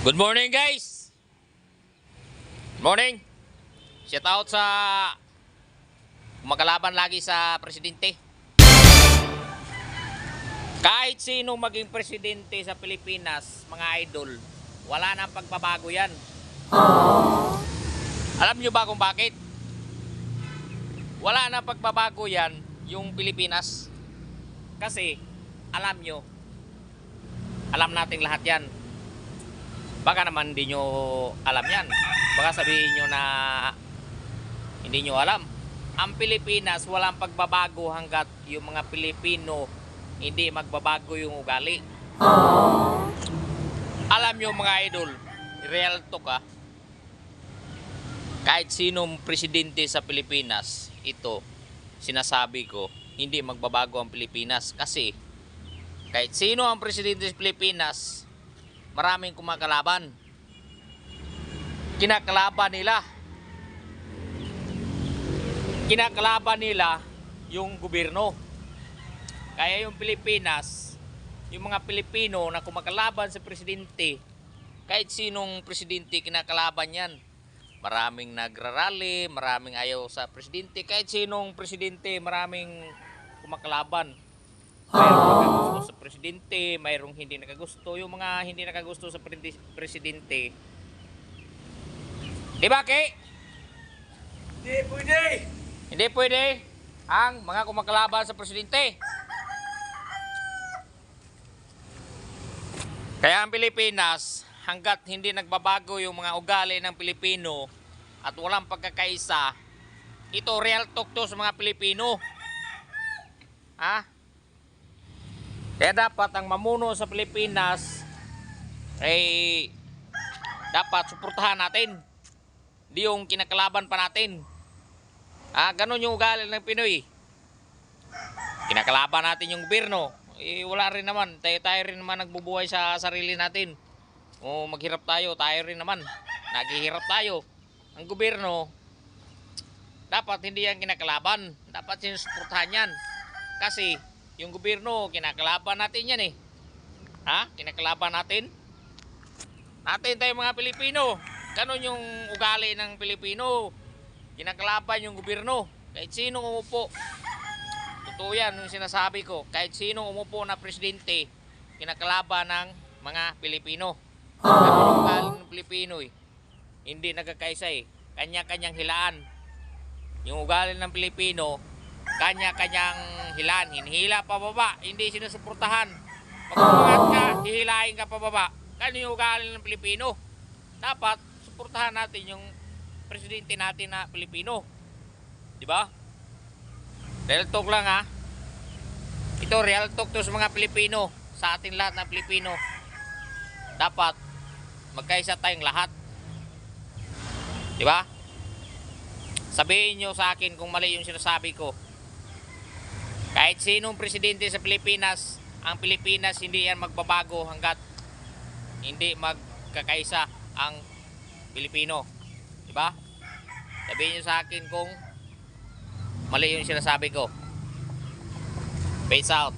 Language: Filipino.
Good morning guys! Good morning! Shout out sa magkalaban lagi sa presidente. Kahit sino maging presidente sa Pilipinas, mga idol, wala nang pagbabago yan. Alam nyo ba kung bakit? Wala nang pagbabago yan yung Pilipinas. Kasi, alam nyo, alam nating lahat yan. Baka naman hindi nyo alam yan. Baka sabihin nyo na hindi nyo alam. Ang Pilipinas, walang pagbabago hanggat yung mga Pilipino hindi magbabago yung ugali. Alam nyo mga idol, real to ka. Kahit sinong presidente sa Pilipinas, ito, sinasabi ko, hindi magbabago ang Pilipinas. Kasi, kahit sino ang presidente sa Pilipinas, maraming kumakalaban. Kinakalaban nila. Kinakalaban nila yung gobyerno. Kaya yung Pilipinas, yung mga Pilipino na kumakalaban sa presidente, kahit sinong presidente kinakalaban yan. Maraming nagrarally, maraming ayaw sa presidente, kahit sinong presidente, maraming kumakalaban. Mayroong nakagusto sa presidente, mayroong hindi nakagusto. Yung mga hindi nakagusto sa pre- presidente. Di ba, Kay? Hindi pwede! Hindi pwede ang mga kumakalaban sa presidente. Kaya ang Pilipinas, hanggat hindi nagbabago yung mga ugali ng Pilipino at walang pagkakaisa, ito real talk to sa mga Pilipino. Ha? Kaya dapat ang mamuno sa Pilipinas ay dapat suportahan natin. Di yung kinakalaban pa natin. Ah, ganun yung ugali ng Pinoy. Kinakalaban natin yung gobyerno. Eh, wala rin naman. Tayo, tayo rin naman nagbubuhay sa sarili natin. O maghirap tayo, tayo rin naman. Naghihirap tayo. Ang gobyerno, dapat hindi yan kinakalaban. Dapat sinusuportahan yan. Kasi, yung gobyerno, kinakalaban natin yan eh. Ha? Kinakalaban natin? Natin tayo mga Pilipino. Ganun yung ugali ng Pilipino kinakalaban yung gobyerno. Kahit sinong umupo. Totoo yan yung sinasabi ko. Kahit sinong umupo na presidente, kinakalaban ng mga Pilipino. Ganun yung galing ng Pilipino eh. Hindi nagkakaisa eh. Kanya-kanyang hilaan. Yung ugali ng Pilipino, kanya-kanyang hilaan. Hinihila pa baba, hindi sinusuportahan. Pag ka, hihilahin ka pa baba. Ganun yung ugali ng Pilipino. Dapat, suportahan natin yung presidente natin na Pilipino. Di ba? Real talk lang ha. Ito real talk to sa mga Pilipino, sa ating lahat na Pilipino. Dapat magkaisa tayong lahat. Di ba? Sabihin nyo sa akin kung mali yung sinasabi ko. Kahit sinong presidente sa Pilipinas, ang Pilipinas hindi yan magbabago hanggat hindi magkakaisa ang Pilipino. Diba? Sabihin nyo sa akin kung mali yung sinasabi ko. Peace out.